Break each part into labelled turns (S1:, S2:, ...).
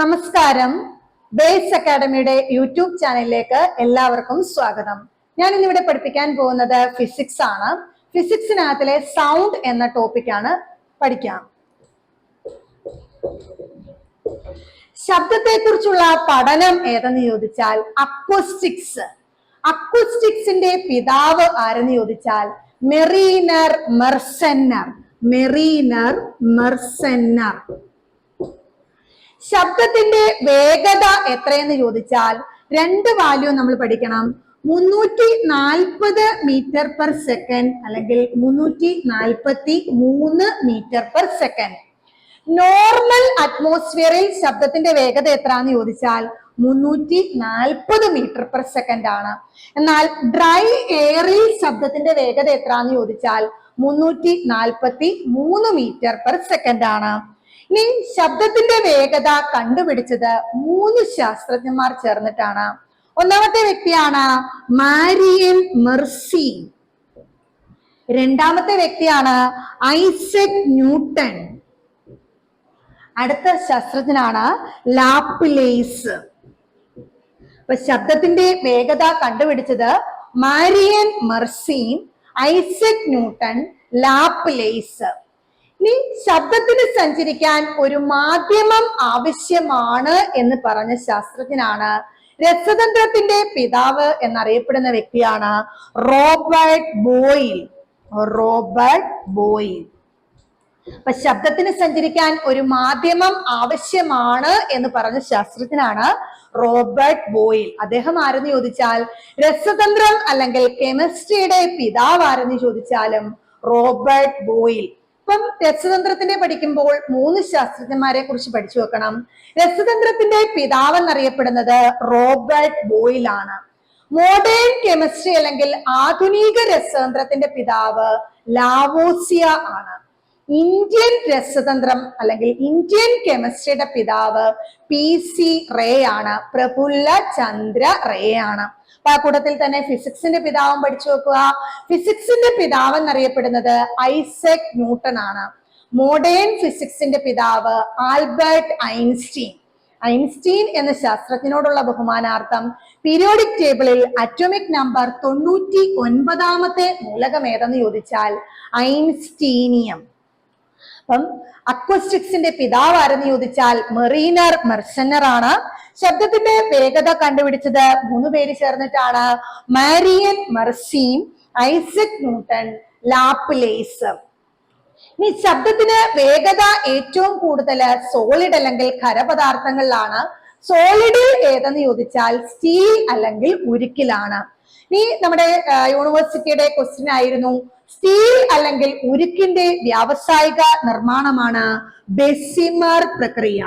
S1: നമസ്കാരം. Base അക്കാഡമിയുടെ YouTube ചാനലിലേക്ക് എല്ലാവർക്കും സ്വാഗതം. ഞാൻ ഇന്നിവിടെ പഠിപ്പിക്കാൻ പോകുന്നത് ഫിസിക്സ് ആണ്. ഫിസിക്സിനകത്തിലെ സൗണ്ട് എന്ന ടോപ്പിക്കാണ് പഠിക്കാം. ശബ്ദത്തെ കുറിച്ചുള്ള പഠനം ഏതെന്ന് ചോദിച്ചാൽ അക്വസ്റ്റിക്സ് അക്വസ്റ്റിക്സിന്റെ പിതാവ് ആരെന്ന് ചോദിച്ചാൽ മെറീനർ മെർസെന്നർ മെറീനർ മെർസെന്നർ ശബ്ദത്തിന്റെ വേഗത എത്രയെന്ന് ചോദിച്ചാൽ രണ്ട് വാല്യൂ നമ്മൾ പഠിക്കണം. മുന്നൂറ്റി നാൽപ്പത് മീറ്റർ പെർ സെക്കൻഡ് അല്ലെങ്കിൽ മുന്നൂറ്റി നാൽപ്പത്തി മൂന്ന് മീറ്റർ പെർ സെക്കൻഡ് നോർമൽ അറ്റ്മോസ്ഫിയറിൽ ശബ്ദത്തിന്റെ വേഗത എത്രയെന്ന് ചോദിച്ചാൽ മുന്നൂറ്റി നാൽപ്പത് മീറ്റർ പെർ സെക്കൻഡ് ആണ്. എന്നാൽ ഡ്രൈ എയറിൽ ശബ്ദത്തിന്റെ വേഗത എത്രയെന്ന് ചോദിച്ചാൽ മുന്നൂറ്റി നാൽപ്പത്തി മൂന്ന് മീറ്റർ പെർ സെക്കൻഡ് ആണ്. ഇനി ശബ്ദത്തിന്റെ വേഗത കണ്ടുപിടിച്ചത് മൂന്ന് ശാസ്ത്രജ്ഞന്മാർ ചേർന്നിട്ടാണ്. ഒന്നാമത്തെ വ്യക്തിയാണ് മാരിയൻ മെർസി. രണ്ടാമത്തെ വ്യക്തിയാണ് ഐസക് ന്യൂട്ടൺ. അടുത്ത ശാസ്ത്രജ്ഞനാണ് ലാപ്ലേസ്. അപ്പൊ ശബ്ദത്തിന്റെ വേഗത കണ്ടുപിടിച്ചത് Marin Mersenne Isaac Newton Laplace. ഇനി ശബ്ദത്തിന് സഞ്ചരിക്കാൻ ഒരു മാധ്യമം ആവശ്യമാണ് എന്ന് പറഞ്ഞ ശാസ്ത്രജ്ഞനാണ്. രസതന്ത്രത്തിന്റെ പിതാവ് എന്നറിയപ്പെടുന്ന വ്യക്തിയാണ് റോബർട്ട് ബോയിൽ. Robert Boyle. അപ്പൊ ശബ്ദത്തിന് സഞ്ചരിക്കാൻ ഒരു മാധ്യമം ആവശ്യമാണ് എന്ന് പറഞ്ഞ ശാസ്ത്രജ്ഞനാണ് റോബർട്ട് ബോയിൽ. അദ്ദേഹം ആരെന്ന് ചോദിച്ചാൽ രസതന്ത്രം അല്ലെങ്കിൽ കെമിസ്ട്രിയുടെ പിതാവ് ആരെന്ന് ചോദിച്ചാലും റോബർട്ട് ബോയിൽ. ഇപ്പം രസതന്ത്രത്തിന്റെ പഠിക്കുമ്പോൾ മൂന്ന് ശാസ്ത്രജ്ഞന്മാരെ കുറിച്ച് പഠിച്ചു വെക്കണം. രസതന്ത്രത്തിന്റെ പിതാവ് എന്നറിയപ്പെടുന്നത് റോബർട്ട് ബോയിൽ ആണ് മോഡേൺ കെമിസ്ട്രി അല്ലെങ്കിൽ ആധുനിക രസതന്ത്രത്തിന്റെ പിതാവ് ലാവോസിയ ആണ്. ഇന്ത്യൻ രസതന്ത്രം അല്ലെങ്കിൽ ഇന്ത്യൻ കെമിസ്ട്രിയുടെ പിതാവ് പി സി റേ ആണ് പ്രഫുല്ല ചന്ദ്ര റേ ആണ്. അപ്പൊ ആ കൂട്ടത്തിൽ തന്നെ ഫിസിക്സിന്റെ പിതാവും പഠിച്ചു വെക്കുക. ഫിസിക്സിന്റെ പിതാവ് എന്നറിയപ്പെടുന്നത് ഐസക് ന്യൂട്ടൺ ആണ്. മോഡേൺ ഫിസിക്സിന്റെ പിതാവ് ആൽബർട്ട് ഐൻസ്റ്റീൻ. ഐൻസ്റ്റീൻ എന്ന ശാസ്ത്രജ്ഞനോടുള്ള ബഹുമാനാർത്ഥം പീരിയോഡിക് ടേബിളിൽ അറ്റോമിക് നമ്പർ തൊണ്ണൂറ്റി ഒൻപതാമത്തെ മൂലകം ഏതെന്ന് ചോദിച്ചാൽ ഐൻസ്റ്റീനിയം. അപ്പം അക്വസ്റ്റിക്സിന്റെ പിതാവ് ആരെന്ന് ചോദിച്ചാൽ മെറീനർ മെർസനർ ആണ് ശബ്ദത്തിന്റെ വേഗത കണ്ടുപിടിച്ചത് മൂന്ന് പേര് ചേർന്നിട്ടാണ്. Marin Mersenne Isaac Newton Laplace. ഇനി ശബ്ദത്തിന് വേഗത ഏറ്റവും കൂടുതൽ സോളിഡ് അല്ലെങ്കിൽ ഖരപദാർത്ഥങ്ങളിലാണ്. സോളിഡിൽ ഏതെന്ന് ചോദിച്ചാൽ സ്റ്റീൽ അല്ലെങ്കിൽ ഉരുക്കിലാണ്. ഇനി നമ്മുടെ യൂണിവേഴ്സിറ്റിയുടെ ക്വസ്റ്റ്യൻ ആയിരുന്നു. സ്റ്റീൽ അല്ലെങ്കിൽ ഉരുക്കിന്റെ വ്യാവസായിക നിർമ്മാണമാണ് ബെസിമർ പ്രക്രിയ.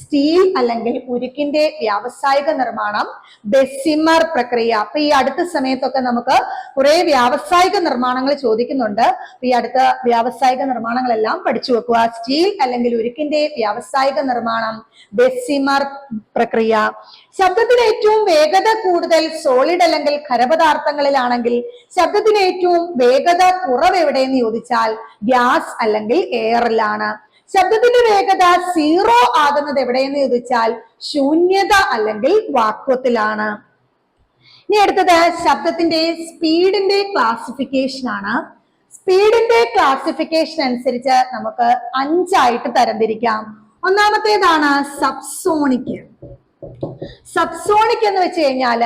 S1: സ്റ്റീൽ അല്ലെങ്കിൽ ഉരുക്കിന്റെ വ്യാവസായിക നിർമ്മാണം ബെസിമർ പ്രക്രിയ. അപ്പൊ ഈ അടുത്ത സമയത്തൊക്കെ നമുക്ക് കുറെ വ്യാവസായിക നിർമ്മാണങ്ങൾ ചോദിക്കുന്നുണ്ട്. ഈ അടുത്ത വ്യാവസായിക നിർമ്മാണങ്ങളെല്ലാം പഠിച്ചു വെക്കുക. സ്റ്റീൽ അല്ലെങ്കിൽ ഉരുക്കിന്റെ വ്യാവസായിക നിർമ്മാണം ബെസിമർ പ്രക്രിയ. ശബ്ദത്തിന് ഏറ്റവും വേഗത കൂടുതൽ സോളിഡ് അല്ലെങ്കിൽ ഖരപദാർത്ഥങ്ങളിലാണെങ്കിൽ ശബ്ദത്തിന് ഏറ്റവും വേഗത കുറവ് എവിടെയെന്ന് ചോദിച്ചാൽ ഗ്യാസ് അല്ലെങ്കിൽ എയറിലാണ്. ശബ്ദത്തിന്റെ വേഗത സീറോ ആകുന്നത് എവിടെയെന്ന് ചോദിച്ചാൽ ശൂന്യത അല്ലെങ്കിൽ വാക്വത്തിലാണ്. ഇനി അടുത്തത് ശബ്ദത്തിന്റെ സ്പീഡിന്റെ ക്ലാസിഫിക്കേഷൻ ആണ്. സ്പീഡിന്റെ ക്ലാസിഫിക്കേഷൻ അനുസരിച്ച് നമുക്ക് അഞ്ചായിട്ട് തരംതിരിക്കാം. ഒന്നാമത്തേതാണ് സബ്സോണിക് സബ്സോണിക് എന്ന് വെച്ച് കഴിഞ്ഞാൽ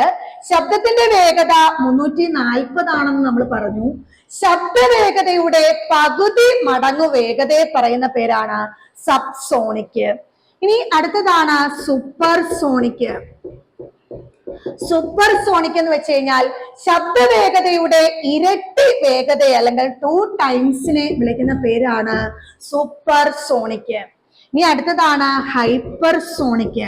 S1: ശബ്ദത്തിന്റെ വേഗത മുന്നൂറ്റി നാൽപ്പതാണെന്ന് നമ്മൾ പറഞ്ഞു. ശബ്ദവേഗതയുടെ പകുതി മടങ്ങു വേഗതയെ പറയുന്ന പേരാണ് സബ്സോണിക് ഇനി അടുത്തതാണ് സൂപ്പർ സോണിക് സൂപ്പർ സോണിക് എന്ന് വെച്ച് കഴിഞ്ഞാൽ ശബ്ദവേഗതയുടെ ഇരട്ടി വേഗത അല്ലെങ്കിൽ ടു ടൈംസിനെ വിളിക്കുന്ന പേരാണ് സൂപ്പർ സോണിക് ഇനി അടുത്തതാണ് ഹൈപ്പർ സോണിക്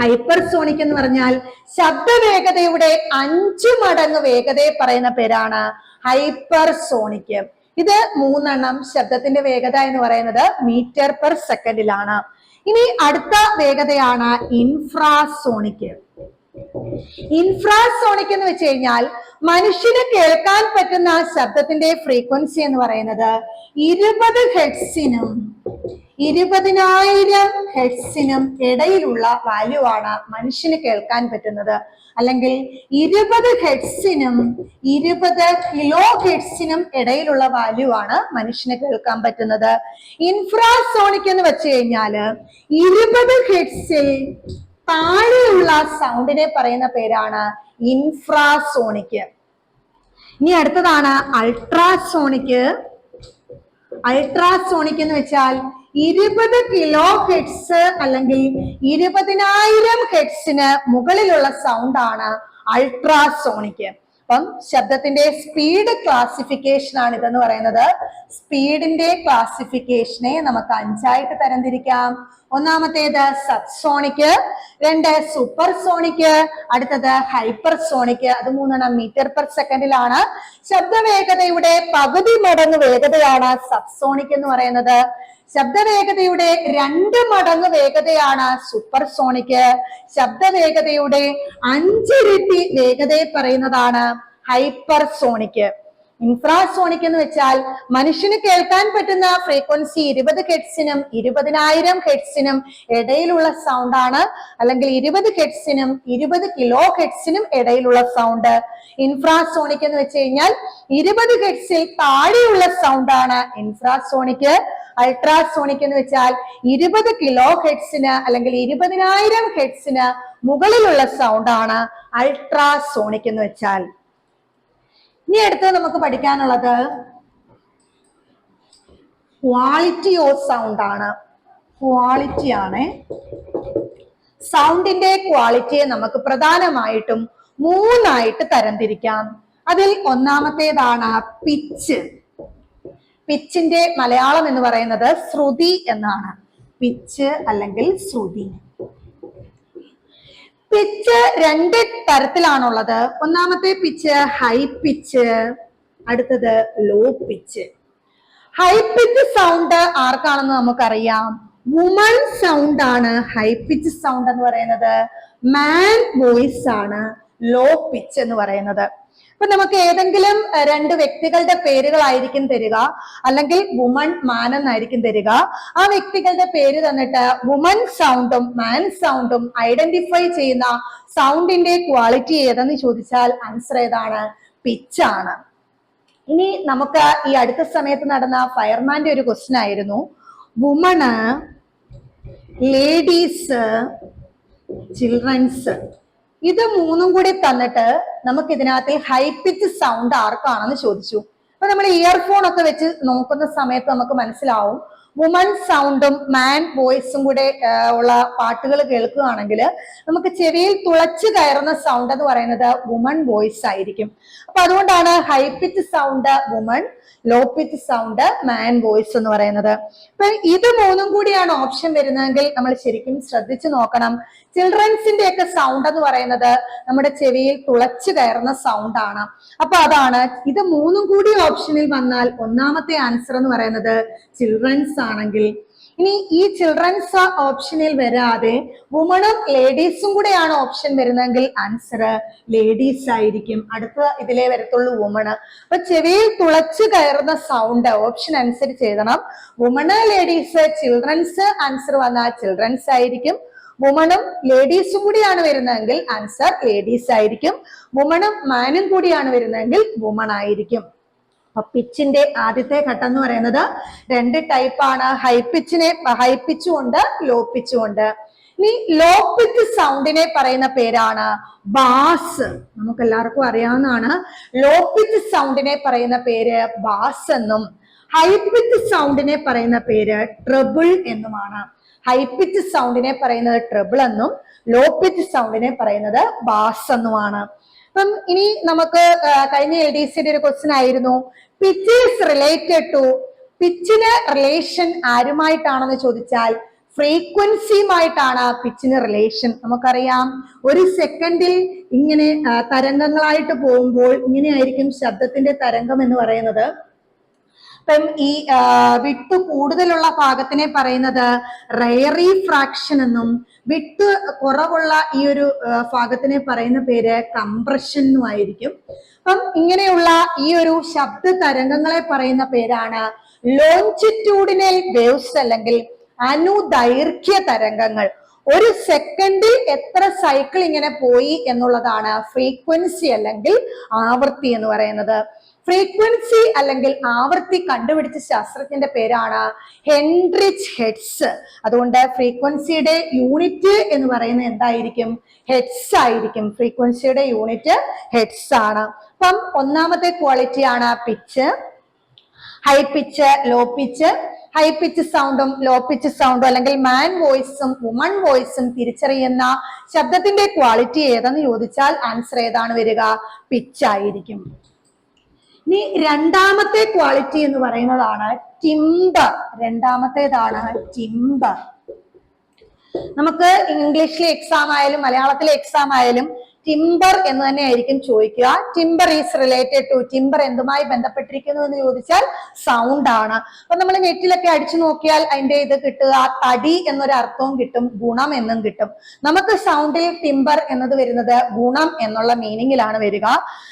S1: ഹൈപ്പർ സോണിക് എന്ന് പറഞ്ഞാൽ ശബ്ദവേഗതയുടെ അഞ്ചു മടങ്ങ് വേഗതയെ പറയുന്ന പേരാണ് ഹൈപ്പർ സോണിക് ഇത് മൂന്നെണ്ണം ശബ്ദത്തിന്റെ വേഗത എന്ന് പറയുന്നത് മീറ്റർ പെർ സെക്കൻഡിലാണ് ഇനി അടുത്ത വേഗതയാണ് ഇൻഫ്രാസോണിക് ഇൻഫ്രാസോണിക് എന്ന് വെച്ച് കഴിഞ്ഞാൽ മനുഷ്യന് കേൾക്കാൻ പറ്റുന്ന ശബ്ദത്തിന്റെ ഫ്രീക്വൻസി എന്ന് പറയുന്നത് ഇരുപത് ഹെഡ്സിനും ഇരുപതിനായിരം ഹെഡ്സിനും ഇടയിലുള്ള വാല്യൂ ആണ് മനുഷ്യന് കേൾക്കാൻ പറ്റുന്നത്. അല്ലെങ്കിൽ ഇരുപത് ഹെഡ്സിനും ഇരുപത് കിലോ ഹെഡ്സിനും ഇടയിലുള്ള വാല്യൂ ആണ് മനുഷ്യന് കേൾക്കാൻ പറ്റുന്നത്. ഇൻഫ്രാസോണിക് എന്ന് വെച്ച് കഴിഞ്ഞാൽ ഇരുപത് ഹെഡ്സിൽ താഴെയുള്ള സൗണ്ടിനെ പറയുന്ന പേരാണ് ഇൻഫ്രാസോണിക് ഇനി അടുത്തതാണ് അൾട്രാസോണിക് അൾട്രാസോണിക് എന്ന് വെച്ചാൽ ഇരുപത് കിലോ ഹെഡ്സ് അല്ലെങ്കിൽ ഇരുപതിനായിരം ഹെഡ്സിന് മുകളിലുള്ള സൗണ്ട് ആണ് അൾട്രാസോണിക് അപ്പം ശബ്ദത്തിന്റെ സ്പീഡ് ക്ലാസിഫിക്കേഷൻ ആണ് ഇതെന്ന് പറയുന്നത്. സ്പീഡിന്റെ ക്ലാസിഫിക്കേഷനെ നമുക്ക് അഞ്ചായിട്ട് തരംതിരിക്കാം. ഒന്നാമത്തേത് സബ്സോണിക് രണ്ട് സൂപ്പർ സോണിക് അടുത്തത് ഹൈപ്പർ സോണിക് അത് മൂന്നെണ്ണം മീറ്റർ പെർ സെക്കൻഡിലാണ് ശബ്ദവേഗതയുടെ പകുതി മടങ്ങ് വേഗതയാണ് സബ്സോണിക് എന്ന് പറയുന്നത്. ശബ്ദവേഗതയുടെ രണ്ട് മടങ്ങ് വേഗതയാണ് സൂപ്പർ സോണിക് ശബ്ദവേഗതയുടെ അഞ്ചിരട്ടി വേഗതയെ പറയുന്നതാണ് ഹൈപ്പർ സോണിക് ഇൻഫ്രാസോണിക് എന്ന് വെച്ചാൽ മനുഷ്യന് കേൾക്കാൻ പറ്റുന്ന ഫ്രീക്വൻസി ഇരുപത് ഹെഡ്സിനും ഇരുപതിനായിരം ഹെഡ്സിനും ഇടയിലുള്ള സൗണ്ട് ആണ്. അല്ലെങ്കിൽ ഇരുപത് ഹെഡ്സിനും ഇരുപത് കിലോ ഹെഡ്സിനും ഇടയിലുള്ള സൗണ്ട് ഇൻഫ്രാസോണിക് എന്ന് വെച്ച് കഴിഞ്ഞാൽ ഇരുപത് ഹെഡ്സിൽ താഴെയുള്ള സൗണ്ട് ആണ് ഇൻഫ്രാസോണിക്. അൾട്രാസോണിക് എന്ന് വെച്ചാൽ ഇരുപത് കിലോ ഹെഡ്സിന് അല്ലെങ്കിൽ ഇരുപതിനായിരം ഹെഡ്സിന് മുകളിലുള്ള സൗണ്ട് ആണ് അൾട്രാസോണിക് എന്ന് വെച്ചാൽ. ഇനി അടുത്ത് നമുക്ക് പഠിക്കാനുള്ളത് ക്വാളിറ്റി ഓഫ് സൗണ്ട് ആണ്. ക്വാളിറ്റി ആണ്. സൗണ്ടിന്റെ ക്വാളിറ്റിയെ നമുക്ക് പ്രധാനമായിട്ടും മൂന്നായിട്ട് തരംതിരിക്കാം. അതിൽ ഒന്നാമത്തേതാണ് പിച്ച് പിച്ചിന്റെ മലയാളം എന്ന് പറയുന്നത് ശ്രുതി എന്നാണ്. പിച്ച് അല്ലെങ്കിൽ ശ്രുതി. പിച്ച് രണ്ട് തരത്തിലാണുള്ളത്. ഒന്നാമത്തെ പിച്ച് ഹൈ പിച്ച് അടുത്തത് low pitch high pitch sound ആർക്കാണെന്ന് നമുക്കറിയാം. വുമൺ സൗണ്ട് ആണ് ഹൈ പിച്ച് സൗണ്ട് എന്ന് പറയുന്നത്. മാൻ വോയിസ് ആണ് ലോ പിച്ച് എന്ന് പറയുന്നത്. അപ്പൊ നമുക്ക് ഏതെങ്കിലും രണ്ട് വ്യക്തികളുടെ പേരുകളായിരിക്കും തരിക. അല്ലെങ്കിൽ വുമൺ മാൻ എന്നായിരിക്കും തരിക. ആ വ്യക്തികളുടെ പേര് തന്നിട്ട് വുമൺ സൗണ്ടും മാൻ സൗണ്ടും ഐഡന്റിഫൈ ചെയ്യുന്ന സൗണ്ടിന്റെ ക്വാളിറ്റി ഏതെന്ന് ചോദിച്ചാൽ ആൻസർ ഏതാണ്? പിച്ചാണ് ഇനി നമുക്ക് ഈ അടുത്ത സമയത്ത് നടന്ന ഫയർമാന്റെ ഒരു ക്വസ്റ്റൻ ആയിരുന്നു. വുമണ് ലേഡീസ് ചിൽഡ്രൻസ് ഇത് മൂന്നും കൂടി തന്നിട്ട് നമുക്ക് ഇതിനകത്ത് ഹൈ പിച്ച് സൗണ്ട് ആർക്കാണെന്ന് ചോദിച്ചു. അപ്പൊ നമ്മൾ ഇയർഫോൺ ഒക്കെ വെച്ച് നോക്കുന്ന സമയത്ത് നമുക്ക് മനസ്സിലാവും. വുമൺ സൗണ്ടും മാൻ വോയിസും കൂടെ ഉള്ള പാട്ടുകൾ കേൾക്കുകയാണെങ്കിൽ നമുക്ക് ചെവിയിൽ തുളച്ചു കയറുന്ന സൗണ്ട് എന്ന് പറയുന്നത് വുമൺ വോയിസ് ആയിരിക്കും. അപ്പൊ അതുകൊണ്ടാണ് high pitch sound woman low pitch sound man voice എന്ന് പറയുന്നത്. അപ്പൊ ഇത് മൂന്നും കൂടിയാണ് ഓപ്ഷൻ വരുന്നതെങ്കിൽ നമ്മൾ ശരിക്കും ശ്രദ്ധിച്ചു നോക്കണം. ചിൽഡ്രൻസിന്റെ ഒക്കെ സൗണ്ട് എന്ന് പറയുന്നത് നമ്മുടെ ചെവിയിൽ തുളച്ചു കയറുന്ന സൗണ്ട് ആണ്. അപ്പൊ അതാണ്. ഇത് മൂന്നും കൂടി ഓപ്ഷനിൽ വന്നാൽ ഒന്നാമത്തെ ആൻസർ എന്ന് പറയുന്നത് ചിൽഡ്രൻസ് ആണെങ്കിൽ. ഇനി ഈ ചിൽഡ്രൻസ് ഓപ്ഷനിൽ വരാതെ വുമണും ലേഡീസും കൂടെയാണ് ഓപ്ഷൻ വരുന്നതെങ്കിൽ ആൻസർ ലേഡീസ് ആയിരിക്കും. അടുത്ത ഇതിലേ വരത്തുള്ളൂ വുമണ് അപ്പൊ ചെവിയിൽ തുളച്ചു കയറുന്ന സൗണ്ട് ഓപ്ഷൻ അനുസരിച്ച് എഴുതണം. വുമണ് ലേഡീസ് ചിൽഡ്രൻസ് ആൻസർ വന്നാൽ ചിൽഡ്രൻസ് ആയിരിക്കും. വുമണും ലേഡീസും കൂടിയാണ് വരുന്നതെങ്കിൽ ആൻസർ ലേഡീസ് ആയിരിക്കും. വുമണും മാനും കൂടിയാണ് വരുന്നതെങ്കിൽ വുമൺ ആയിരിക്കും. അപ്പൊ പിച്ചിന്റെ ആദ്യത്തെ ഘട്ടം എന്ന് പറയുന്നത് രണ്ട് ടൈപ്പാണ് ഹൈ പിച്ചിനെ ഹൈ പിച്ചുകൊണ്ട് ലോ പിച്ചുകൊണ്ട് ഇനി ലോ പിച്ച് സൗണ്ടിനെ പറയുന്ന പേരാണ് ബാസ്. നമുക്ക് എല്ലാവർക്കും അറിയാവുന്നതാണ് ലോ പിച്ച് സൗണ്ടിനെ പറയുന്ന പേര് ബാസ് എന്നും ഹൈ പിച്ച് സൗണ്ടിനെ പറയുന്ന പേര് ട്രബിൾ എന്നുമാണ്. ഹൈ പിച്ച് സൗണ്ടിനെ പറയുന്നത് ട്രബിൾ എന്നും ലോ പിച്ച് സൗണ്ടിനെ പറയുന്നത് ബാസ് എന്നുമാണ്. അപ്പം ഇനി നമുക്ക് കഴിഞ്ഞ എൽ ഡി സിയുടെ ഒരു ക്വസ്റ്റ്യൻ ആയിരുന്നു. പിച്ച് ഇസ് റിലേറ്റഡ് ടു പിച്ചിന് റിലേഷൻ ആരുമായിട്ടാണെന്ന് ചോദിച്ചാൽ ഫ്രീക്വൻസിയുമായിട്ടാണ് പിച്ചിന് റിലേഷൻ നമുക്കറിയാം ഒരു സെക്കൻഡിൽ ഇങ്ങനെ തരംഗങ്ങളായിട്ട് പോകുമ്പോൾ ഇങ്ങനെയായിരിക്കും ശബ്ദത്തിന്റെ തരംഗം എന്ന് പറയുന്നത്. ഇപ്പം ഈ വിട്ടു കൂടുതലുള്ള ഭാഗത്തിനെ പറയുന്നത് റയറി ഫ്രാക്ഷൻ എന്നും വിട്ട് കുറവുള്ള ഈ ഒരു ഭാഗത്തിനെ പറയുന്ന പേര് കംപ്രഷൻ ആയിരിക്കും. അപ്പം ഇങ്ങനെയുള്ള ഈ ഒരു ശബ്ദ തരംഗങ്ങളെ പറയുന്ന പേരാണ് ലോഞ്ചിറ്റ്യൂഡിനൽ വേവ്സ് അല്ലെങ്കിൽ അനുദൈർഘ്യ തരംഗങ്ങൾ. ഒരു സെക്കൻഡിൽ എത്ര സൈക്കിൾ ഇങ്ങനെ പോയി എന്നുള്ളതാണ് ഫ്രീക്വൻസി അല്ലെങ്കിൽ ആവൃത്തി എന്ന് പറയുന്നത്. ഫ്രീക്വൻസി അല്ലെങ്കിൽ ആവൃത്തി കണ്ടുപിടിച്ച ശാസ്ത്രജ്ഞന്റെ പേരാണ് ഹെൻറിച്ച് ഹെഡ്സ്. അതുകൊണ്ട് ഫ്രീക്വൻസിയുടെ യൂണിറ്റ് എന്ന് പറയുന്നത് എന്തായിരിക്കും? ഹെഡ്സ് ആയിരിക്കും. ഫ്രീക്വൻസിയുടെ യൂണിറ്റ് ഹെഡ്സ് ആണ്. അപ്പം ഒന്നാമത്തെ ക്വാളിറ്റി ആണ് pitch. High pitch low pitch. High pitch സൗണ്ടും ലോ പിച്ച് സൗണ്ടും അല്ലെങ്കിൽ മാൻ വോയിസും വുമൺ വോയിസും തിരിച്ചറിയുന്ന ശബ്ദത്തിന്റെ ക്വാളിറ്റി ഏതെന്ന് ചോദിച്ചാൽ ആൻസർ ഏതാണ് വരിക? പിച്ച് ആയിരിക്കും. ഇനി രണ്ടാമത്തെ ക്വാളിറ്റി എന്ന് പറയുന്നതാണ് ടിംബർ രണ്ടാമത്തേതാണ് ടിംബർ നമുക്ക് ഇംഗ്ലീഷിലെ എക്സാം ആയാലും മലയാളത്തിലെ എക്സാം ആയാലും ടിംബർ എന്ന് തന്നെ ആയിരിക്കും ചോദിക്കുക. Timbre is related to timbre എന്തുമായി ബന്ധപ്പെട്ടിരിക്കുന്നു എന്ന് ചോദിച്ചാൽ സൗണ്ട് ആണ്. അപ്പൊ നമ്മൾ നെറ്റിലൊക്കെ അടിച്ചു നോക്കിയാൽ അതിന്റെ ഇത് കിട്ടുക തടി എന്നൊരു അർത്ഥവും കിട്ടും ഗുണം എന്നും കിട്ടും. നമുക്ക് സൗണ്ടിൽ ടിംബർ എന്നത് വരുന്നത് ഗുണം എന്നുള്ള മീനിങ്ങിലാണ് വരിക.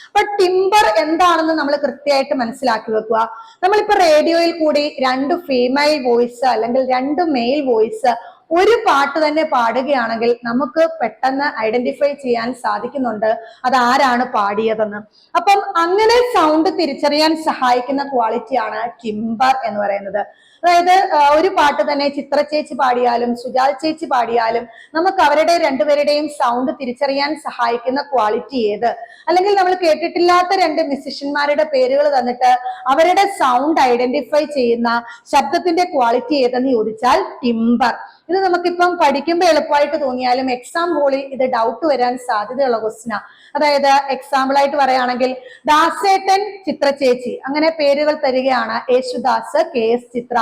S1: അപ്പൊ ടിംബർ എന്താണെന്ന് നമ്മൾ കൃത്യമായിട്ട് മനസ്സിലാക്കി വെക്കുക. നമ്മളിപ്പോ റേഡിയോയിൽ കൂടി രണ്ട് ഫീമെയിൽ വോയിസ് അല്ലെങ്കിൽ രണ്ട് മെയിൽ വോയിസ് ഒരു പാട്ട് തന്നെ പാടുകയാണെങ്കിൽ നമുക്ക് പെട്ടെന്ന് ഐഡന്റിഫൈ ചെയ്യാൻ സാധിക്കുന്നുണ്ട് അത് ആരാണ് പാടിയതെന്ന്. അപ്പം അങ്ങനെ സൗണ്ട് തിരിച്ചറിയാൻ സഹായിക്കുന്ന ക്വാളിറ്റിയാണ് ടിംബർ എന്ന് പറയുന്നത്. അതായത് ഒരു പാട്ട് തന്നെ ചിത്ര ചേച്ചി പാടിയാലും സുജാൽ ചേച്ചി പാടിയാലും നമുക്ക് അവരുടെ രണ്ടുപേരുടെയും സൗണ്ട് തിരിച്ചറിയാൻ സഹായിക്കുന്ന ക്വാളിറ്റി ഏത്? അല്ലെങ്കിൽ നമ്മൾ കേട്ടിട്ടില്ലാത്ത രണ്ട് മ്യൂസിഷ്യന്മാരുടെ പേരുകൾ തന്നിട്ട് അവരുടെ സൗണ്ട് ഐഡന്റിഫൈ ചെയ്യുന്ന ശബ്ദത്തിന്റെ ക്വാളിറ്റി ഏതെന്ന് ചോദിച്ചാൽ ടിംബർ ഇത് നമുക്കിപ്പം പഠിക്കുമ്പോൾ എളുപ്പമായിട്ട് തോന്നിയാലും എക്സാം ഹോളിൽ ഇത് ഡൗട്ട് വരാൻ സാധ്യതയുള്ള ക്വസ്റ്റിനാണ് അതായത് എക്സാമ്പിൾ ആയിട്ട് പറയുകയാണെങ്കിൽ ദാസേട്ടൻ ചിത്ര ചേച്ചി. അങ്ങനെ പേരുകൾ തരികയാണ് യേശുദാസ് കെ എസ് ചിത്ര.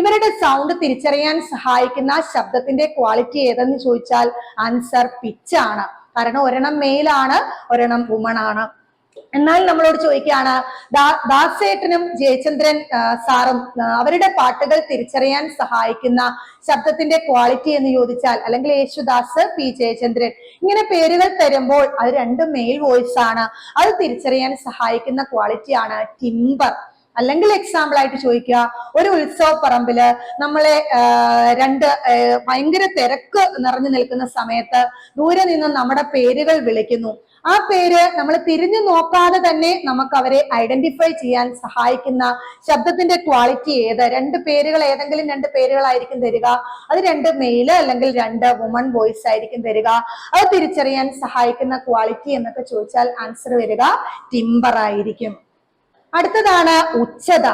S1: ഇവരുടെ സൗണ്ട് തിരിച്ചറിയാൻ സഹായിക്കുന്ന ശബ്ദത്തിന്റെ ക്വാളിറ്റി ഏതെന്ന് ചോദിച്ചാൽ ആൻസർ പിച്ച് ആണ്. കാരണം ഒരെണ്ണം മെയിലാണ് ഒരെണ്ണം വുമൺ ആണ്. എന്നാൽ നമ്മളോട് ചോദിക്കുകയാണ് ദാസേട്ടനും ജയചന്ദ്രൻ സാറും അവരുടെ പാട്ടുകൾ തിരിച്ചറിയാൻ സഹായിക്കുന്ന ശബ്ദത്തിന്റെ ക്വാളിറ്റി എന്ന് ചോദിച്ചാൽ അല്ലെങ്കിൽ യേശുദാസ് പി. ജയചന്ദ്രൻ ഇങ്ങനെ പേരുകൾ തരുമ്പോൾ അത് രണ്ടും മെയിൽ വോയിസ് ആണ്. അത് തിരിച്ചറിയാൻ സഹായിക്കുന്ന ക്വാളിറ്റിയാണ് ടിംബർ അല്ലെങ്കിൽ എക്സാമ്പിൾ ആയിട്ട് ചോദിക്കുക ഒരു ഉത്സവ പറമ്പിൽ നമ്മളെ രണ്ട് ഭയങ്കര തിരക്ക് നിറഞ്ഞു നിൽക്കുന്ന സമയത്ത് ദൂരെ നിന്ന് നമ്മുടെ പേരുകൾ വിളിക്കുന്നു. ആ പേര് നമ്മൾ തിരിഞ്ഞു നോക്കാതെ തന്നെ നമുക്ക് അവരെ ഐഡന്റിഫൈ ചെയ്യാൻ സഹായിക്കുന്ന ശബ്ദത്തിന്റെ ക്വാളിറ്റി ഏത്? രണ്ട് പേരുകൾ ഏതെങ്കിലും രണ്ട് പേരുകളായിരിക്കും തരിക. അത് രണ്ട് മെയിൽ അല്ലെങ്കിൽ രണ്ട് വുമൺ വോയിസ് ആയിരിക്കും തരിക. അത് തിരിച്ചറിയാൻ സഹായിക്കുന്ന ക്വാളിറ്റി എന്നൊക്കെ ചോദിച്ചാൽ ആൻസർ വരിക ടിംബർ ആയിരിക്കും. അടുത്തതാണ് ഉച്ചത.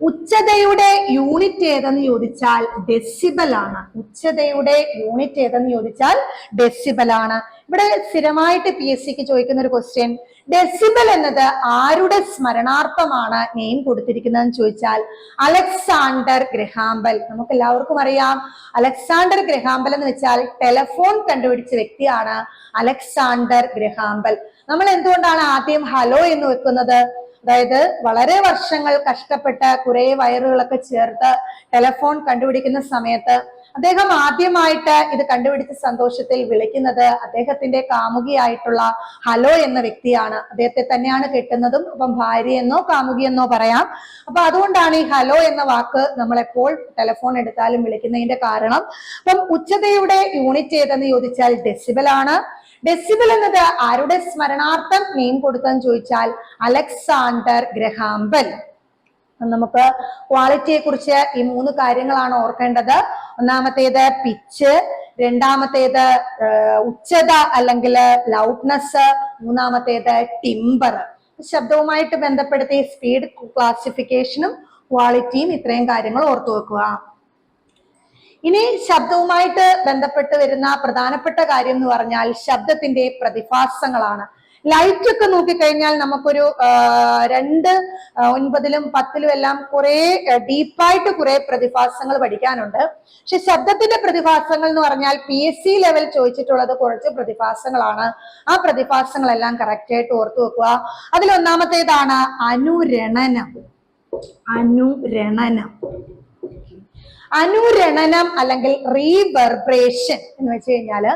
S1: ഉച്ചതയുടെ യൂണിറ്റ് ഏതെന്ന് ചോദിച്ചാൽ ഡെസിബൽ ആണ്. ഉച്ചതയുടെ യൂണിറ്റ് ഏതെന്ന് ചോദിച്ചാൽ ഡെസിബൽ ആണ്. ഇവിടെ സ്ഥിരമായിട്ട് പി എസ് സിക്ക് ചോദിക്കുന്ന ഒരു ക്വസ്റ്റ്യൻ ഡെസിബൽ എന്നത് ആരുടെ സ്മരണാർത്ഥമാണ് നെയിം കൊടുത്തിരിക്കുന്നതെന്ന് ചോദിച്ചാൽ അലക്സാണ്ടർ ഗ്രഹാമ്പൽ. നമുക്ക് എല്ലാവർക്കും അറിയാം. അലക്സാണ്ടർ ഗ്രഹാമ്പൽ എന്ന് വെച്ചാൽ ടെലഫോൺ കണ്ടുപിടിച്ച വ്യക്തിയാണ് അലക്സാണ്ടർ ഗ്രഹാമ്പൽ. നമ്മൾ എന്തുകൊണ്ടാണ് ആദ്യം ഹലോ എന്ന് വെക്കുന്നത്? അതായത് വളരെ വർഷങ്ങൾ കഷ്ടപ്പെട്ട കുറെ വയറുകളൊക്കെ ചേർത്ത് ടെലഫോൺ കണ്ടുപിടിക്കുന്ന സമയത്ത് അദ്ദേഹം ആദ്യമായിട്ട് ഇത് കണ്ടുപിടിച്ച സന്തോഷത്തിൽ വിളിക്കുന്നത് അദ്ദേഹത്തിന്റെ കാമുകിയായിട്ടുള്ള ഹലോ എന്ന വ്യക്തിയാണ്. അദ്ദേഹത്തെ തന്നെയാണ് കെട്ടുന്നതും അപ്പം ഭാര്യയെന്നോ കാമുകിയെന്നോ പറയാം. അപ്പൊ അതുകൊണ്ടാണ് ഈ ഹലോ എന്ന വാക്ക് നമ്മൾ എപ്പോൾ ടെലഫോൺ എടുത്താലും വിളിക്കുന്നതിന്റെ കാരണം. അപ്പം ഉച്ചതയുടെ യൂണിറ്റ് ഏതെന്ന് ചോദിച്ചാൽ ഡെസിബൽ ആണ് ഡെസിബൽ എന്നത് ആരുടെ സ്മരണാർത്ഥം നെയിം കൊടുത്തെന്ന് ചോദിച്ചാൽ അലക്സാണ്ടർ ഗ്രഹാമ്പൻ. നമുക്ക് ക്വാളിറ്റിയെ കുറിച്ച് ഈ മൂന്ന് കാര്യങ്ങളാണ് ഓർക്കേണ്ടത്. ഒന്നാമത്തേത് പിച്ച് രണ്ടാമത്തേത് ഉച്ചത അല്ലെങ്കിൽ ലൗഡ്നെസ് മൂന്നാമത്തേത് ടിംബർ ശബ്ദവുമായിട്ട് ബന്ധപ്പെടുത്തി സ്പീഡ് ക്ലാസിഫിക്കേഷനും ക്വാളിറ്റിയും ഇത്രയും കാര്യങ്ങൾ ഓർത്തു വെക്കുക. ഇനി ശബ്ദവുമായിട്ട് ബന്ധപ്പെട്ട് വരുന്ന പ്രധാനപ്പെട്ട കാര്യം എന്ന് പറഞ്ഞാൽ ശബ്ദത്തിന്റെ പ്രതിഭാസങ്ങളാണ്. ലൈറ്റ് ഒക്കെ നോക്കിക്കഴിഞ്ഞാൽ നമുക്കൊരു രണ്ട് ഒൻപതിലും പത്തിലും എല്ലാം കുറെ ഡീപ്പായിട്ട് കുറെ പ്രതിഭാസങ്ങൾ പഠിക്കാനുണ്ട്. പക്ഷെ ശബ്ദത്തിന്റെ പ്രതിഭാസങ്ങൾ എന്ന് പറഞ്ഞാൽ പി എസ് സി ലെവൽ ചോദിച്ചിട്ടുള്ളത് കുറച്ച് പ്രതിഭാസങ്ങളാണ്. ആ പ്രതിഭാസങ്ങളെല്ലാം കറക്റ്റ് ആയിട്ട് ഓർത്തു വെക്കുക. അതിൽ ഒന്നാമത്തേതാണ് അനുരണനം. അനുരണനം. അനുരണനം അല്ലെങ്കിൽ റീവെർബ്രേഷൻ എന്ന് വെച്ച് കഴിഞ്ഞാൽ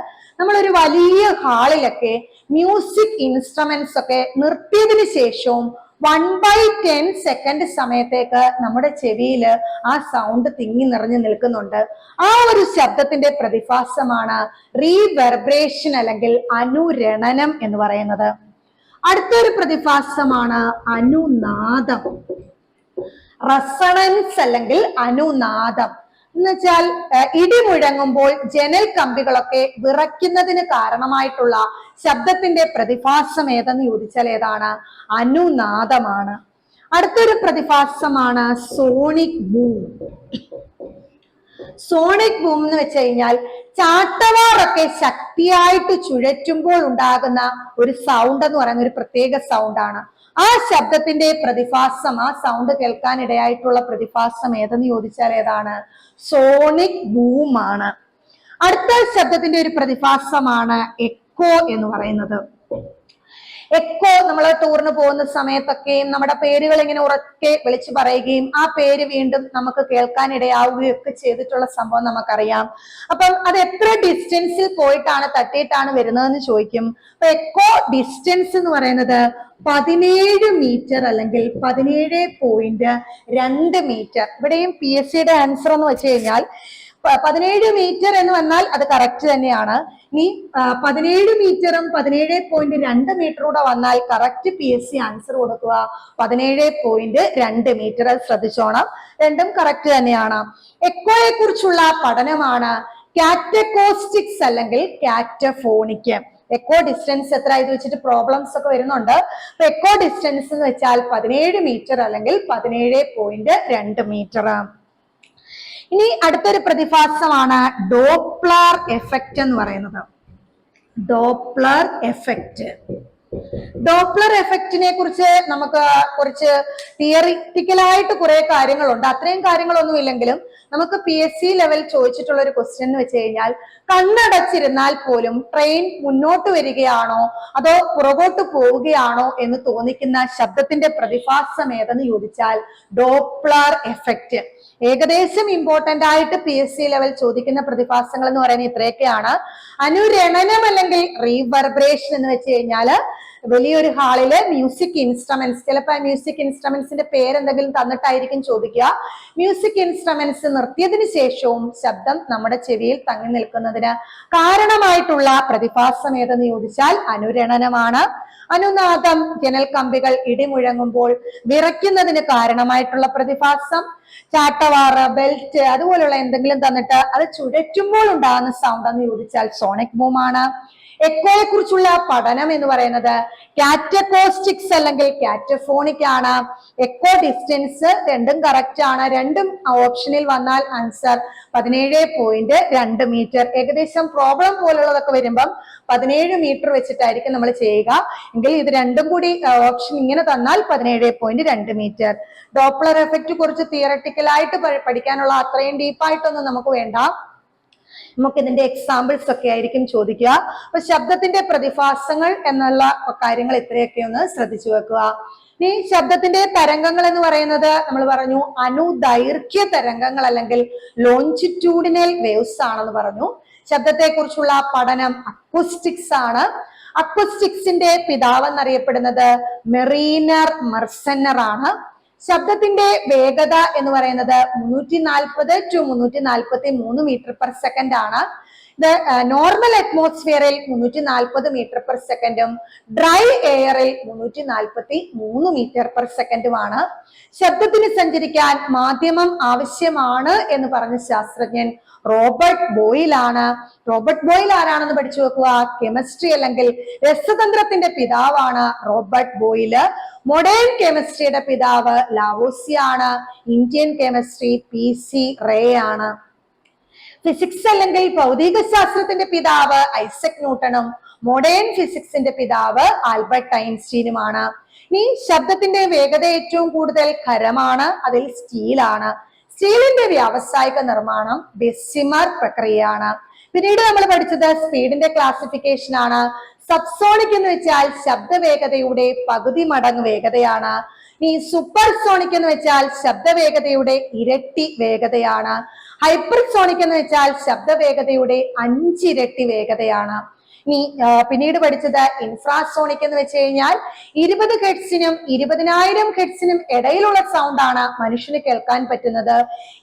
S1: നമ്മളൊരു വലിയ ഹാളിലൊക്കെ മ്യൂസിക് ഇൻസ്ട്രുമെന്റ്സ് ഒക്കെ നിർത്തിയതിന് ശേഷവും വൺ ബൈ ടെൻ സെക്കൻഡ് സമയത്തേക്ക് നമ്മുടെ ചെവിയിൽ ആ സൗണ്ട് തിങ്ങി നിറഞ്ഞു നിൽക്കുന്നുണ്ട്. ആ ഒരു ശബ്ദത്തിന്റെ പ്രതിഭാസമാണ് റീവെർബ്രേഷൻ അല്ലെങ്കിൽ അനുരണനം എന്ന് പറയുന്നത്. അടുത്തൊരു പ്രതിഭാസമാണ് അനുനാദം. റസണൻസ് അല്ലെങ്കിൽ അനുനാദം. എന്ന് വെച്ചാൽ ഇടി മുഴങ്ങുമ്പോൾ ജനൽ കമ്പികളൊക്കെ വിറയ്ക്കുന്നതിന് കാരണമായിട്ടുള്ള ശബ്ദത്തിന്റെ പ്രതിഭാസം ഏതെന്ന് ചോദിച്ചാൽ ഏതാണ്? അനുനാദമാണ്. അടുത്തൊരു പ്രതിഭാസമാണ് സോണിക് ബൂം. സോണിക് ബൂം എന്ന് വെച്ച് കഴിഞ്ഞാൽ ചാട്ടവാറൊക്കെ ശക്തിയായിട്ട് ചുഴറ്റുമ്പോൾ ഉണ്ടാകുന്ന ഒരു സൗണ്ട് എന്ന് പറയുന്ന ഒരു പ്രത്യേക സൗണ്ടാണ് ആ ശബ്ദത്തിന്റെ പ്രതിഭാസം ആ സൗണ്ട് കേൾക്കാൻ ഇടയായിട്ടുള്ള പ്രതിഭാസം ഏതെന്ന് ചോദിച്ചാൽ ഏതാണ്? സോണിക് ബൂമാണ് അടുത്ത ശബ്ദത്തിന്റെ ഒരു പ്രതിഭാസമാണ് എക്കോ എന്ന് പറയുന്നത്. എക്കോ നമ്മൾ ടൂറിന് പോകുന്ന സമയത്തൊക്കെയും നമ്മുടെ പേരുകൾ ഇങ്ങനെ ഉറക്കെ വിളിച്ചു പറയുകയും ആ പേര് വീണ്ടും നമുക്ക് കേൾക്കാൻ ഇടയാവുകയും ഒക്കെ ചെയ്തിട്ടുള്ള സംഭവം നമുക്കറിയാം. അപ്പം അത് എത്ര ഡിസ്റ്റൻസിൽ പോയിട്ടാണ് തട്ടിയിട്ടാണ് വരുന്നതെന്ന് ചോദിക്കും. അപ്പൊ എക്കോ ഡിസ്റ്റൻസ് എന്ന് പറയുന്നത് പതിനേഴ് മീറ്റർ അല്ലെങ്കിൽ പതിനേഴ് പോയിന്റ് രണ്ട് മീറ്റർ ഇവിടെയും പി എസ് സിയുടെ ആൻസർ എന്ന് വെച്ച് കഴിഞ്ഞാൽ പതിനേഴ് മീറ്റർ എന്ന് വന്നാൽ അത് കറക്റ്റ് തന്നെയാണ്. ഇനി പതിനേഴ് മീറ്ററും പതിനേഴ് പോയിന്റ് രണ്ട് മീറ്ററൂടെ വന്നാൽ correct P S C answer കൊടുക്കുക. പതിനേഴ് പോയിന്റ് രണ്ട് മീറ്റർ ശ്രദ്ധിച്ചോണം. രണ്ടും കറക്റ്റ് തന്നെയാണ്. എക്കോയെ കുറിച്ചുള്ള പഠനമാണ്. കാറ്റക്കോസ്റ്റിക്സ് അല്ലെങ്കിൽ കാറ്റഫോണിക്ക് എക്കോ ഡിസ്റ്റൻസ് എത്ര? ഇത് വെച്ചിട്ട് പ്രോബ്ലംസ് ഒക്കെ വരുന്നുണ്ട്. അപ്പൊ എക്കോ ഡിസ്റ്റൻസ് എന്ന് വെച്ചാൽ പതിനേഴ് മീറ്റർ അല്ലെങ്കിൽ പതിനേഴ് പോയിന്റ് രണ്ട് മീറ്റർ ഇനി അടുത്തൊരു പ്രതിഭാസമാണ് ഡോപ്ലർ എഫക്റ്റ് എന്ന് പറയുന്നത്. ഡോപ്ലർ എഫക്റ്റ് ഡോപ്ലർ എഫക്റ്റിനെ കുറിച്ച് നമുക്ക് കുറച്ച് തിയറിറ്റിക്കലായിട്ട് കുറെ കാര്യങ്ങളുണ്ട്. അത്രയും കാര്യങ്ങളൊന്നും ഇല്ലെങ്കിലും നമുക്ക് പി എസ് സി ലെവൽ ചോദിച്ചിട്ടുള്ള ഒരു ക്വസ്റ്റ്യൻ എന്ന് വെച്ച് കഴിഞ്ഞാൽ കണ്ണടച്ചിരുന്നാൽ പോലും ട്രെയിൻ മുന്നോട്ട് വരികയാണോ അതോ പുറകോട്ട് പോവുകയാണോ എന്ന് തോന്നിക്കുന്ന ശബ്ദത്തിന്റെ പ്രതിഭാസം ഏതെന്ന് ചോദിച്ചാൽ ഡോപ്ലർ എഫക്റ്റ് ഏകദേശം ഇമ്പോർട്ടന്റ് ആയിട്ട് പി എസ് സി ലെവൽ ചോദിക്കുന്ന പ്രതിഭാസങ്ങൾ എന്ന് പറയുന്നത് ഇത്രയൊക്കെയാണ്. അനുരണനം അല്ലെങ്കിൽ റീവർബ്രേഷൻ എന്ന് വെച്ച് കഴിഞ്ഞാൽ വലിയൊരു ഹാളിൽ മ്യൂസിക് ഇൻസ്ട്രുമെന്റ്സ് ചിലപ്പോൾ മ്യൂസിക് ഇൻസ്ട്രുമെന്റ്സിന്റെ പേരെന്തെങ്കിലും തന്നിട്ടായിരിക്കും ചോദിക്കുക. മ്യൂസിക് ഇൻസ്ട്രുമെന്റ്സ് നിർത്തിയതിനു ശേഷവും ശബ്ദം നമ്മുടെ ചെവിയിൽ തങ്ങി നിൽക്കുന്നതിന് കാരണമായിട്ടുള്ള പ്രതിഭാസം ഏതെന്ന് ചോദിച്ചാൽ അനുരണനമാണ്. അനുനാദം ജനൽ കമ്പികൾ ഇടിമുഴങ്ങുമ്പോൾ വിറയ്ക്കുന്നതിന് കാരണമായിട്ടുള്ള പ്രതിഭാസം ചാട്ടവാറ ബെൽറ്റ് അതുപോലുള്ള എന്തെങ്കിലും തന്നിട്ട് അത് ചുഴറ്റുമ്പോൾ ഉണ്ടാകുന്ന സൗണ്ട് എന്ന് ചോദിച്ചാൽ സോണിക് ബൂമാണ് എക്കോയെ കുറിച്ചുള്ള പഠനം എന്ന് പറയുന്നത് കാറ്റക്കോസ്റ്റിക്സ് അല്ലെങ്കിൽ കാറ്റഫോണിക് ആണ്. എക്കോ ഡിസ്റ്റൻസ് രണ്ടും കറക്റ്റ് ആണ്. രണ്ടും ഓപ്ഷനിൽ വന്നാൽ ആൻസർ പതിനേഴ് പോയിന്റ് രണ്ട് മീറ്റർ ഏകദേശം പ്രോബ്ലം പോലുള്ളതൊക്കെ വരുമ്പം പതിനേഴ് മീറ്റർ വെച്ചിട്ടായിരിക്കും നമ്മൾ ചെയ്യുക. എങ്കിൽ ഇത് രണ്ടും കൂടി ഓപ്ഷൻ ഇങ്ങനെ തന്നാൽ പതിനേഴ് പോയിന്റ് രണ്ട് മീറ്റർ ഡോപ്ലർ എഫക്റ്റ് കുറിച്ച് തിയറട്ടിക്കലായിട്ട് പഠിക്കാനുള്ള അത്രയും ഡീപ്പായിട്ടൊന്നും നമുക്ക് വേണ്ട. നമുക്ക് ഇതിന്റെ എക്സാമ്പിൾസ് ഒക്കെ ആയിരിക്കും ചോദിക്കുക. അപ്പൊ ശബ്ദത്തിന്റെ പ്രതിഭാസങ്ങൾ എന്നുള്ള കാര്യങ്ങൾ ഇത്രയൊക്കെ ഒന്ന് ശ്രദ്ധിച്ചു വെക്കുക. ഇനി ശബ്ദത്തിന്റെ തരംഗങ്ങൾ എന്ന് പറയുന്നത് നമ്മൾ പറഞ്ഞു അനുദൈർഘ്യ തരംഗങ്ങൾ അല്ലെങ്കിൽ ലോഞ്ചിറ്റ്യൂഡിനൽ വേവ്സ് ആണെന്ന് പറഞ്ഞു. ശബ്ദത്തെ കുറിച്ചുള്ള പഠനം അക്വസ്റ്റിക്സ് ആണ്. അക്വസ്റ്റിക്സിന്റെ പിതാവ് എന്നറിയപ്പെടുന്നത് മെറീനർ മെർസന്നർ ആണ്. ശബ്ദത്തിന്റെ വേഗത എന്ന് പറയുന്നത് മുന്നൂറ്റി നാൽപ്പത് ടു മുന്നൂറ്റി നാൽപ്പത്തി മൂന്ന് മീറ്റർ പെർ സെക്കൻഡ് ആണ് ഇത് നോർമൽ അറ്റ്മോസ്ഫിയറിൽ മുന്നൂറ്റി നാൽപ്പത് മീറ്റർ പെർ സെക്കൻഡും ഡ്രൈ എയറിൽ മുന്നൂറ്റി നാൽപ്പത്തി മൂന്ന് മീറ്റർ പെർ സെക്കൻഡുമാണ് ശബ്ദത്തിന് സഞ്ചരിക്കാൻ മാധ്യമം ആവശ്യമാണ് എന്ന് പറഞ്ഞ ശാസ്ത്രജ്ഞൻ റോബർട്ട് ബോയിൽ ആണ് റോബർട്ട് ബോയിൽ ആരാണെന്ന് പഠിച്ചു വെക്കുക? കെമിസ്ട്രി അല്ലെങ്കിൽ രസതന്ത്രത്തിന്റെ പിതാവാണ് റോബർട്ട് ബോയിൽ. മോഡേൺ കെമിസ്ട്രിയുടെ പിതാവ് ലാവോസി ആണ് Indian chemistry P C Ray ആണ്. ഫിസിക്സ് അല്ലെങ്കിൽ ഭൗതിക ശാസ്ത്രത്തിന്റെ പിതാവ് ഐസക് ന്യൂട്ടണും മോഡേൺ ഫിസിക്സിന്റെ പിതാവ് ആൽബർട്ട് ഐൻസ്റ്റീനുമാണ് ഇനി ശബ്ദത്തിന്റെ വേഗത ഏറ്റവും കൂടുതൽ ഖരമാണ്. അതിൽ സ്റ്റീലാണ് സ്റ്റീലിന്റെ വ്യാവസായിക നിർമ്മാണം ഡെസിമർ പ്രക്രിയയാണ്. പിന്നീട് നമ്മൾ പഠിച്ചത് സ്പീഡിന്റെ ക്ലാസിഫിക്കേഷൻ ആണ്. സബ്സോണിക് എന്ന് വെച്ചാൽ ശബ്ദവേഗതയുടെ പകുതി മടങ്ങ് വേഗതയാണ്. ഈ സൂപ്പർ സോണിക് എന്ന് വെച്ചാൽ ശബ്ദവേഗതയുടെ ഇരട്ടി വേഗതയാണ്. ഹൈപ്പർ സോണിക് എന്ന് വെച്ചാൽ ശബ്ദവേഗതയുടെ അഞ്ചിരട്ടി വേഗതയാണ്. ഇനി പിന്നീട് പഠിച്ചത് ഇൻഫ്രാസോണിക് എന്ന് വെച്ച് കഴിഞ്ഞാൽ ഇരുപത് ഹെഡ്സിനും ഇരുപതിനായിരം ഹെഡ്സിനും ഇടയിലുള്ള സൗണ്ട് ആണ് മനുഷ്യന് കേൾക്കാൻ പറ്റുന്നത്.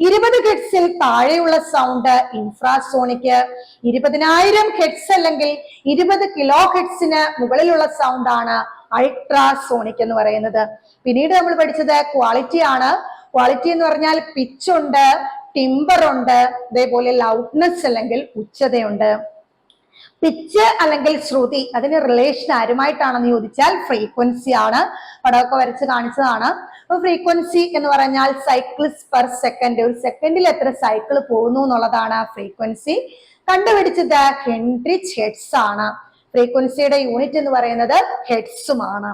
S1: ഇരുപത് ഹെഡ്സിൽ താഴെയുള്ള സൗണ്ട് ഇൻഫ്രാസോണിക് ഇരുപതിനായിരം ഹെഡ്സ് അല്ലെങ്കിൽ ഇരുപത് കിലോ ഹെഡ്സിന് മുകളിലുള്ള സൗണ്ട് ആണ് അൾട്രാസോണിക് എന്ന് പറയുന്നത്. പിന്നീട് നമ്മൾ പഠിച്ചത് ക്വാളിറ്റി ആണ്. ക്വാളിറ്റി എന്ന് പറഞ്ഞാൽ പിച്ച് ഉണ്ട് ടിമ്പർ ഉണ്ട് അതേപോലെ ലൗഡ്നെസ് അല്ലെങ്കിൽ ഉച്ചതയുണ്ട്. പിച്ച് അല്ലെങ്കിൽ ശ്രുതി അതിന് റിലേഷൻ ആരുമായിട്ടാണെന്ന് ചോദിച്ചാൽ ഫ്രീക്വൻസി ആണ്. പടമൊക്കെ വരച്ച് കാണിച്ചതാണ്. അപ്പൊ ഫ്രീക്വൻസി എന്ന് പറഞ്ഞാൽ സൈക്കിൾസ് പെർ സെക്കൻഡ് ഒരു സെക്കൻഡിൽ എത്ര സൈക്കിൾ പോകുന്നു എന്നുള്ളതാണ് ഫ്രീക്വൻസി കണ്ടുപിടിച്ചത് ഹെൻറിച്ച് ഹെഡ്സ് ആണ്. ഫ്രീക്വൻസിയുടെ യൂണിറ്റ് എന്ന് പറയുന്നത് ഹെഡ്സുമാണ്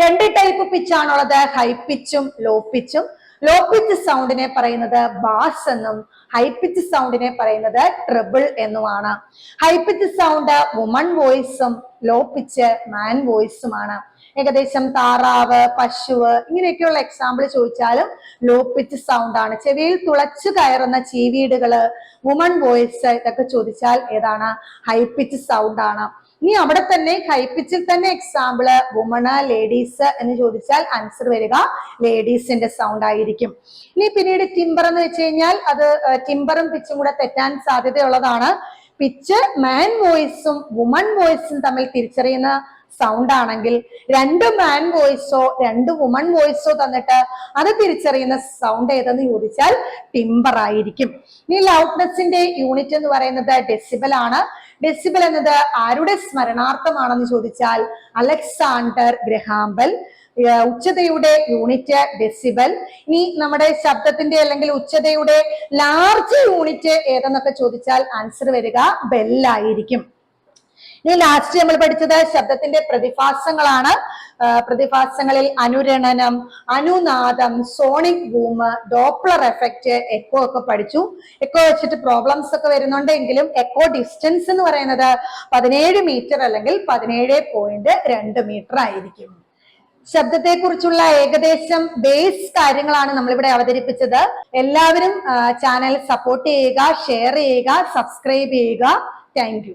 S1: രണ്ട് ടൈപ്പ് പിച്ചാണുള്ളത് ഹൈ പിച്ചും ലോ പിച്ചും ലോ പിച്ച് സൗണ്ടിനെ പറയുന്നത് ബാസ് എന്നും ഹൈ പിച്ച് സൗണ്ടിനെ പറയുന്നത് ട്രിബിൾ എന്നുമാണ്. ഹൈ പിച്ച് സൗണ്ട് വുമൺ വോയിസും ലോ പിച്ച് മാൻ വോയിസുമാണ് ഏകദേശം താറാവ് പശുവ് ഇങ്ങനെയൊക്കെയുള്ള എക്സാമ്പിൾ ചോദിച്ചാലും ലോ പിച്ച് സൗണ്ട് ആണ്. ചെവിയിൽ തുളച്ചു കയറുന്ന ചീവീടുകൾ വുമൺ വോയിസ് ഇതൊക്കെ ചോദിച്ചാൽ ഏതാണ്? ഹൈ പിച്ച് സൗണ്ട് ആണ്. ഇനി അവിടെ തന്നെ കൈപ്പിച്ചിൽ തന്നെ എക്സാമ്പിൾ വുമണ് ലേഡീസ് എന്ന് ചോദിച്ചാൽ ആൻസർ വരിക ലേഡീസിന്റെ സൗണ്ട് ആയിരിക്കും. ഇനി പിന്നീട് ടിമ്പർ എന്ന് വെച്ച് കഴിഞ്ഞാൽ അത് ടിമ്പറും പിച്ചും കൂടെ തെറ്റാൻ സാധ്യതയുള്ളതാണ്. പിച്ച് മാൻ വോയിസും വുമൺ വോയിസും തമ്മിൽ തിരിച്ചറിയുന്ന സൗണ്ട് ആണെങ്കിൽ രണ്ട് മാൻ വോയിസോ രണ്ട് വുമൺ വോയിസോ തന്നിട്ട് അത് തിരിച്ചറിയുന്ന സൗണ്ട് ഏതെന്ന് ചോദിച്ചാൽ ടിമ്പർ ആയിരിക്കും. ഇനി ലൗഡ്നെസിന്റെ യൂണിറ്റ് എന്ന് പറയുന്നത് ഡെസിബൽ ആണ്. ഡെസിബൽ എന്നത് ആരുടെ സ്മരണാർത്ഥമാണെന്ന് ചോദിച്ചാൽ അലക്സാണ്ടർ ഗ്രഹാമ്പൽ. ഉച്ചതയുടെ യൂണിറ്റ് ഡെസിബൽ ഇനി നമ്മുടെ ശബ്ദത്തിന്റെ അല്ലെങ്കിൽ ഉച്ചതയുടെ ലാർജ് യൂണിറ്റ് ഏതെന്നൊക്കെ ചോദിച്ചാൽ ആൻസർ വരിക ബെല്ലായിരിക്കും ഇനി ലാസ്റ്റ് നമ്മൾ പഠിച്ചത് ശബ്ദത്തിന്റെ പ്രതിഭാസങ്ങളാണ്. പ്രതിഭാസങ്ങളിൽ അനുരണനം അനുനാദം sonic boom Doppler effect echo ഒക്കെ പഠിച്ചു. എക്കോ വെച്ചിട്ട് പ്രോബ്ലംസ് ഒക്കെ വരുന്നുണ്ടെങ്കിലും എക്കോ ഡിസ്റ്റൻസ് എന്ന് പറയുന്നത് പതിനേഴ് മീറ്റർ അല്ലെങ്കിൽ പതിനേഴ് പോയിന്റ് രണ്ട് മീറ്റർ ആയിരിക്കും. ശബ്ദത്തെ കുറിച്ചുള്ള ഏകദേശം ബേസ് കാര്യങ്ങളാണ് നമ്മളിവിടെ അവതരിപ്പിച്ചത്. എല്ലാവരും ചാനൽ സപ്പോർട്ട് ചെയ്യുക ഷെയർ ചെയ്യുക സബ്സ്ക്രൈബ് ചെയ്യുക. താങ്ക്